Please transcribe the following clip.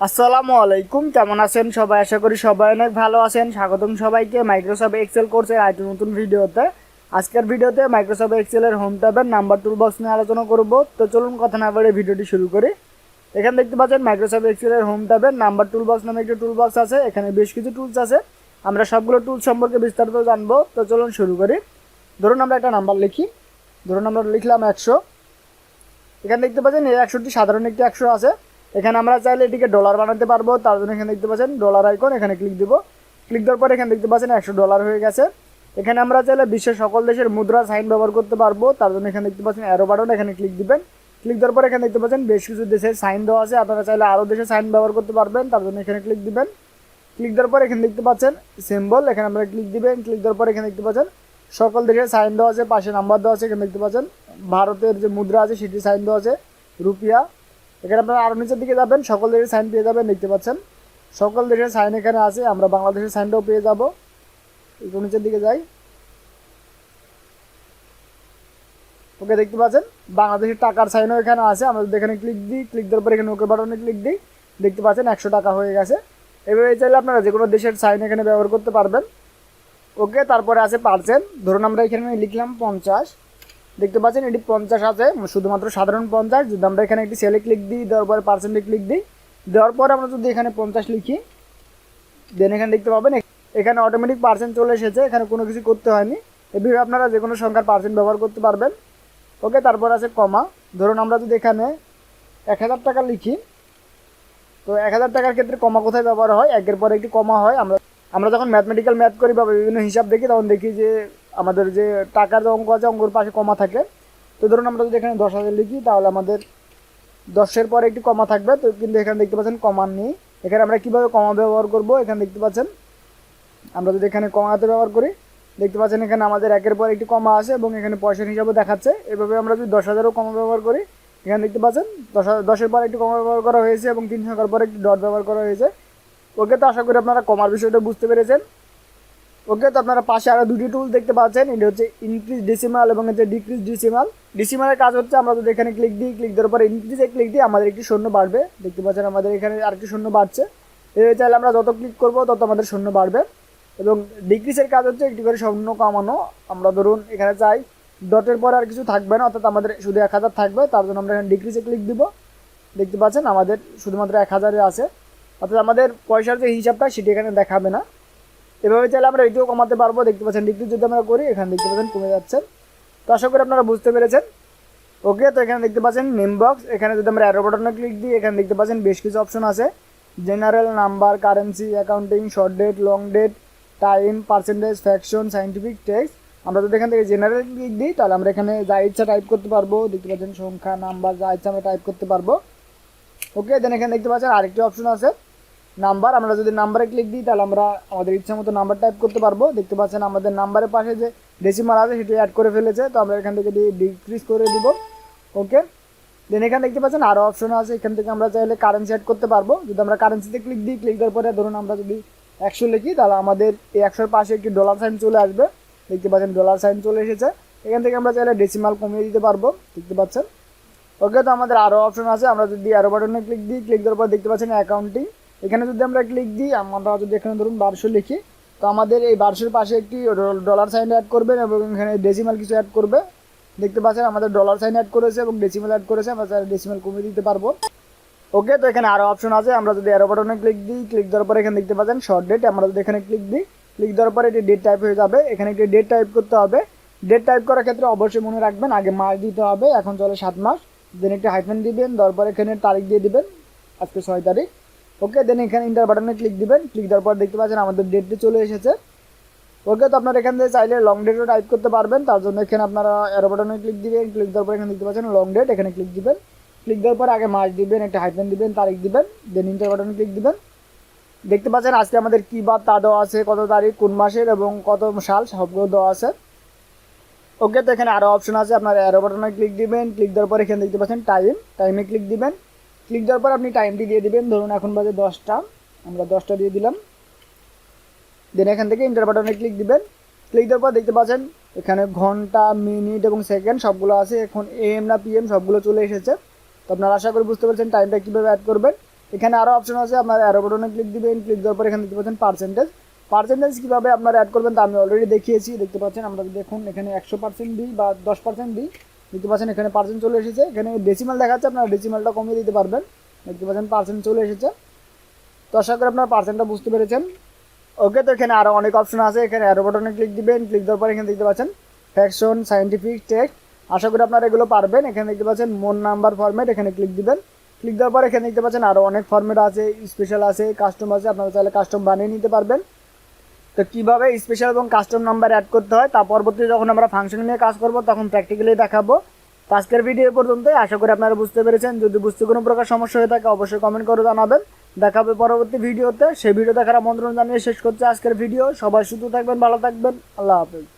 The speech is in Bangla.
আসসালামু আলাইকুম, কেমন আছেন সবাই? আশা করি সবাই অনেক ভালো আছেন। স্বাগতম সবাইকে মাইক্রোসফট এক্সেল কোর্সের আরেকটি নতুন ভিডিওতে। আজকের ভিডিওতে মাইক্রোসফট এক্সেলের হোম ট্যাবের নাম্বার টুল বক্স নিয়ে আলোচনা করব। তো চলুন কথা না বলে ভিডিওটি শুরু করি। এখানে দেখতে পাচ্ছেন মাইক্রোসফট এক্সেলের হোম ট্যাবের নাম্বার টুল বক্স নামে একটি টুল বক্স আছে। এখানে বেশ কিছু টুলস আছে। আমরা সবগুলো টুল সম্পর্কে বিস্তারিত জানব। তো চলুন শুরু করি। ধরুন আমরা একটা নাম্বার লিখি। ধরুন আমরা লিখলাম একশো। এখানে দেখতে পাচ্ছেন এই একশোটি সাধারণ একটি একশো আছে। এখানে আমরা চাইলে এটিকে ডলার বানাতে পারব। তার জন্য এখানে দেখতে পাচ্ছেন ডলার আইকন এখানে ক্লিক দিব। ক্লিক দেওয়ার পর এখানে দেখতে পাচ্ছেন একশো ডলার হয়ে গেছে। এখানে আমরা চাইলে বিশ্বের সকল দেশের মুদ্রা সাইন ব্যবহার করতে পারব। তার জন্য এখানে দেখতে পাচ্ছেন অ্যারো বাটন এখানে ক্লিক দিবেন। ক্লিক দেওয়ার পর এখানে দেখতে পাচ্ছেন বেশ কিছু দেশের সাইন দেওয়া আছে। আপনারা চাইলে আরও দেশের সাইন ব্যবহার করতে পারবেন। তার জন্য এখানে ক্লিক দিবেন। ক্লিক দেওয়ার পর এখানে দেখতে পাচ্ছেন সিম্বল এখানে আমরা ক্লিক দিবেন। ক্লিক দেওয়ার পর এখানে দেখতে পাচ্ছেন সকল দেশের সাইন দেওয়া আছে, পাশে নাম্বার দেওয়া আছে। এখানে দেখতে পাচ্ছেন ভারতের যে মুদ্রা আছে সেটি সাইন দেওয়া আছে। রুপিয়া। এখানে আপনারা আরও নিচের দিকে যাবেন, সকল দেশের সাইন পেয়ে যাবেন, দেখতে পাচ্ছেন। সকল দেশের সাইন এখানে আছে, আমরা বাংলাদেশের সাইনটাও পেয়ে যাব। একটু নিচের দিকে যাই। ওকে, দেখতে পাচ্ছেন? বাংলাদেশের টাকার সাইনও এখানে আছে, আমরা যদি এখানে ক্লিক দিই ক্লিক দেওয়ার পর এখানে ওকে বাটনে ক্লিক দিই, দেখতে পাচ্ছেন একশো টাকা হয়ে গেছে। এভাবে চাইলে আপনারা যে কোনো দেশের সাইন এখানে ব্যবহার করতে পারবেন। ওকে, তারপরে আছে পার্সেন্ট ধরুন আমরা এখানে লিখলাম পঞ্চাশ। দেখতে পাচ্ছেন, এটি পঞ্চাশ আছে, শুধুমাত্র সাধারণ পঞ্চাশ। যদি আমরা এখানে একটি সেলে ক্লিক দিই, দেওয়ার পরে পার্সেন্টে ক্লিক দিই, দেওয়ার পরে আমরা যদি এখানে পঞ্চাশ লিখি দেন এখানে দেখতে পাবেন এখানে অটোমেটিক পার্সেন্ট চলে এসেছে, এখানে কোনো কিছু করতে হয়নি। এভাবে আপনারা যে কোনো সংখ্যার পার্সেন্ট ব্যবহার করতে পারবেন। ওকে তারপর আছে কমা ধরুন আমরা যদি এখানে এক হাজার টাকা লিখি, তো এক হাজার টাকার ক্ষেত্রে কমা কোথায় ব্যবহার হয়? একের পর একটি কমা হয়। আমরা আমরা যখন ম্যাথমেটিক্যাল ম্যাথ করি বা বিভিন্ন হিসাব দেখি, তখন দেখি যে আমাদের যে টাকার যে অঙ্ক আছে, অঙ্কর পাশে কমা থাকে তো ধরুন আমরা যদি এখানে দশ হাজার লিখি, তাহলে আমাদের দশের পরে একটি কমা থাকবে। তো কিন্তু এখানে দেখতে পাচ্ছেন কমা নেই। এখানে আমরা কীভাবে কমা ব্যবহার করব? এখানে দেখতে পাচ্ছেন, আমরা যদি এখানে কমাতে ব্যবহার করি, দেখতে পাচ্ছেন এখানে আমাদের একের পর একটি কমা আছে এবং এখানে পয়সার হিসাবে দেখাচ্ছে। এভাবে আমরা যদি দশ হাজারও কমা ব্যবহার করি, এখানে দেখতে পাচ্ছেন দশ দশের পর একটি কমা ব্যবহার করা হয়েছে এবং তিন সংখ্যার পর একটি ডট ব্যবহার করা হয়েছে। ওকে, তো আশা করি আপনারা কমার বিষয়টা বুঝতে পেরেছেন। ওকে, তো আপনারা পাশে আরও দুটি টুল দেখতে পাচ্ছেন। এটা হচ্ছে ইনক্রিজ ডিসিমাল এবং হচ্ছে ডিক্রিজ ডিসিমাল ডিসিমালের কাজ হচ্ছে, আমরা যদি এখানে ক্লিক দিই ক্লিক দেওয়ার পরে ইনক্রিজে ক্লিক দিই, আমাদের একটি শূন্য বাড়বে। দেখতে পাচ্ছেন, আমাদের এখানে আরেকটি শূন্য বাড়ছে। এভাবে চাইলে আমরা যত ক্লিক করব, তত আমাদের শূন্য বাড়বে। এবং ডিক্রিজের কাজ হচ্ছে, একটি করে শূন্য কমানো। আমরা ধরুন, এখানে চাই ডটের পরে আর কিছু থাকবে না, অর্থাৎ আমাদের শুধু এক হাজার থাকবে। তার জন্য আমরা এখানে ডিক্রিজে ক্লিক দিব। দেখতে পাচ্ছেন, আমাদের শুধুমাত্র এক হাজারে আছে। অর্থাৎ আমাদের পয়সার যে হিসাবটা, সেটি এখানে দেখাবে না। এভাবে চাইলে আমরা এটিও কমাতে পারব, দেখতে পাচ্ছেন ডিক্রিজ যদি আমরা করি, এখানে দেখতে পাচ্ছেন কমে যাচ্ছে। তো আশা করি আপনারা বুঝতে পেরেছেন। ওকে, তো এখানে দেখতে পাচ্ছেন নেম বক্স এখানে যদি আমরা অ্যারো বাটনে ক্লিক দিই, এখানে দেখতে পাচ্ছেন বেশ কিছু অপশন আছে। General number currency accounting short date long date time percentage fraction scientific text আমরা যদি এখান থেকে জেনারেল ক্লিক দিই, তাহলে আমরা এখানে যা ইচ্ছা টাইপ করতে পারব, দেখতে পাচ্ছেন সংখ্যা নাম্বার যা ইচ্ছা আমরা টাইপ করতে পারব। ওকে দেন এখানে দেখতে পাচ্ছেন আরেকটি অপশন আছে। নাম্বার, আমরা যদি নাম্বারে ক্লিক দিই, তাহলে আমরা আমাদের ইচ্ছা মতো নাম্বার টাইপ করতে পারব। দেখতে পাচ্ছেন আমাদের নাম্বারের পাশে যে ডেসিমাল আছে, সেটি অ্যাড করে ফেলেছে। তো আমরা এখান থেকে ডিক্রিজ করে দিব। ওকে দেন এখানে দেখতে পাচ্ছেন আরও অপশন আছে। এখান থেকে আমরা চাইলে কারেন্সি অ্যাড করতে পারব। যদি আমরা কারেন্সিতে ক্লিক দিই ক্লিক দেওয়ার পরে ধরুন আমরা যদি একশো লিখি, তাহলে আমাদের এই একশোর পাশে একটি ডলার সাইন চলে আসবে। দেখতে পাচ্ছেন ডলার সাইন চলে এসেছে। এখান থেকে আমরা চাইলে ডেসিমাল কমিয়ে দিতে পারব। দেখতে পাচ্ছেন? ওকে তো আমাদের আরও অপশন আছে। আমরা যদি আরও বাটনে ক্লিক দিই ক্লিক দেওয়ার পর দেখতে পাচ্ছেন অ্যাকাউন্টিং এখানে যদি আমরা ক্লিক দিই, আমরা যদি এখানে ধরুন বারোশো লিখি, তো আমাদের এই বারোশোর পাশে একটি ডলার সাইন অ্যাড করবেন এবং এখানে ডেসিমাল কিছু অ্যাড করবে। দেখতে পাচ্ছেন আমাদের ডলার সাইন অ্যাড করেছে এবং ডেসিমাল অ্যাড করেছে, আমরা ডেসিমাল কমিয়ে দিতে পারব। ওকে তো এখানে আরও অপশন আছে, আমরা যদি অ্যারো বাটনে ক্লিক দিই ক্লিক দেওয়ার পরে এখানে দেখতে পাচ্ছেন শর্ট ডেট আমরা যদি এখানে ক্লিক দিই ক্লিক দেওয়ার পরে এটি ডেট টাইপ হয়ে যাবে। এখানে একটি ডেট টাইপ করতে হবে। ডেট টাইপ করার ক্ষেত্রে অবশ্যই মনে রাখবেন, আগে মাস দিতে হবে, এখন চলে সাত মাস। দেন একটি হাইফেন দিবেন, দেওয়ার পরে এখানে তারিখ দিয়ে দিবেন, আজকে ছয় তারিখ। ওকে দেন এখানে ইন্টার বাটনে ক্লিক দিবেন। ক্লিক দেওয়ার পর দেখতে পাচ্ছেন আমাদের ডেটটি চলে এসেছে। ওকে তো আপনারা এখান থেকে চাইলে লং ডেটও টাইপ করতে পারবেন। তার জন্য এখানে আপনারা অ্যারো বাটনে ক্লিক দিবেন। ক্লিক দেওয়ার পর এখানে দেখতে পাচ্ছেন লং ডেট এখানে ক্লিক দিবেন। ক্লিক দেওয়ার পর আগে মাস দিবেন, একটা হাইফেন দিবেন, তারিখ দিবেন দেন ইন্টার বাটনে ক্লিক দিবেন। দেখতে পাচ্ছেন আজকে আমাদের কী বার তা দেওয়া আছে, কত তারিখ, কোন মাসের এবং কত সাল, সবগুলো দেওয়া আছে। ওকে তো এখানে আরও অপশন আছে, আপনার অ্যারো বাটনে ক্লিক দিবেন। ক্লিক দেওয়ার পর এখানে দেখতে পাচ্ছেন টাইম টাইমে ক্লিক দিবেন। ক্লিক দেওয়ার পর আপনি টাইমটি দিয়ে দিবেন। ধরুন এখন বাজে দশটা। আমরা দশটা দিয়ে দিলাম। দেন এখান থেকে ইন্টার বাটনে ক্লিক দিবেন। ক্লিক দেওয়ার পর দেখতে পাচ্ছেন, এখানে ঘণ্টা মিনিট এবং সেকেন্ড সবগুলো আছে। এখন এম না পিএম সবগুলো চলে এসেছে। তো আপনারা আশা করি বুঝতে পারছেন টাইমটা কীভাবে অ্যাড করবেন। এখানে আরও অপশন আছে, আপনার অ্যারো বাটনে ক্লিক দিবেন। ক্লিক দেওয়ার পর এখানে দেখতে পাচ্ছেন পার্সেন্টেজ পার্সেন্টেজ কীভাবে আপনারা অ্যাড করবেন তা আমি অলরেডি দেখিয়েছি। দেখতে পাচ্ছেন, আমরা দেখুন, এখানে একশো পার্সেন্ট দিই বা দশ পার্সেন্ট দিই। দেখতে পাচ্ছেন এখানে পার্সেন্ট চলে এসেছে। এখানে ডেসিমাল দেখাচ্ছে, আপনারা ডেসিমালটা কমিয়ে দিতে পারবেন। দেখতে পাচ্ছেন পার্সেন্ট চলে এসেছে। তো আশা করি আপনার পার্সেন্টটা বুঝতে পেরেছেন। ওকে তো এখানে আরও অনেক অপশন আছে। এখানে অ্যারো বাটনে ক্লিক দিবেন ক্লিক দেওয়ার পর এখানে দেখতে পাচ্ছেন ফ্যাকশন সায়েন্টিফিক টেক্সট আশা করি আপনারা এগুলো পারবেন। এখানে দেখতে পাচ্ছেন মোন নাম্বার ফরম্যাট এখানে ক্লিক দিবেন। ক্লিক দেওয়ার পর এখানে দেখতে পাচ্ছেন আরও অনেক ফরম্যাট আছে স্পেশাল আছে কাস্টম আছে। আপনারা চাইলে কাস্টম বানিয়ে নিতে পারবেন। তো কীভাবে স্পেশাল এবং কাস্টম নাম্বার অ্যাড করতে হয়, তা পরবর্তী যখন আমরা ফাংশন নিয়ে কাজ করব, তখন প্র্যাকটিক্যালি দেখাবো। আজকের ভিডিও পর্যন্ত আশা করি আপনারা বুঝতে পেরেছেন। যদি বুঝতে কোনো প্রকার সমস্যা হয়ে থাকে, অবশ্যই কমেন্ট করে জানাবেন। দেখা হবে পরবর্তী ভিডিওতে সেই ভিডিও দেখার আমন্ত্রণ জানিয়ে শেষ করছে আজকের ভিডিও সবাই সুস্থ থাকবেন, ভালো থাকবেন। আল্লাহ হাফেজ।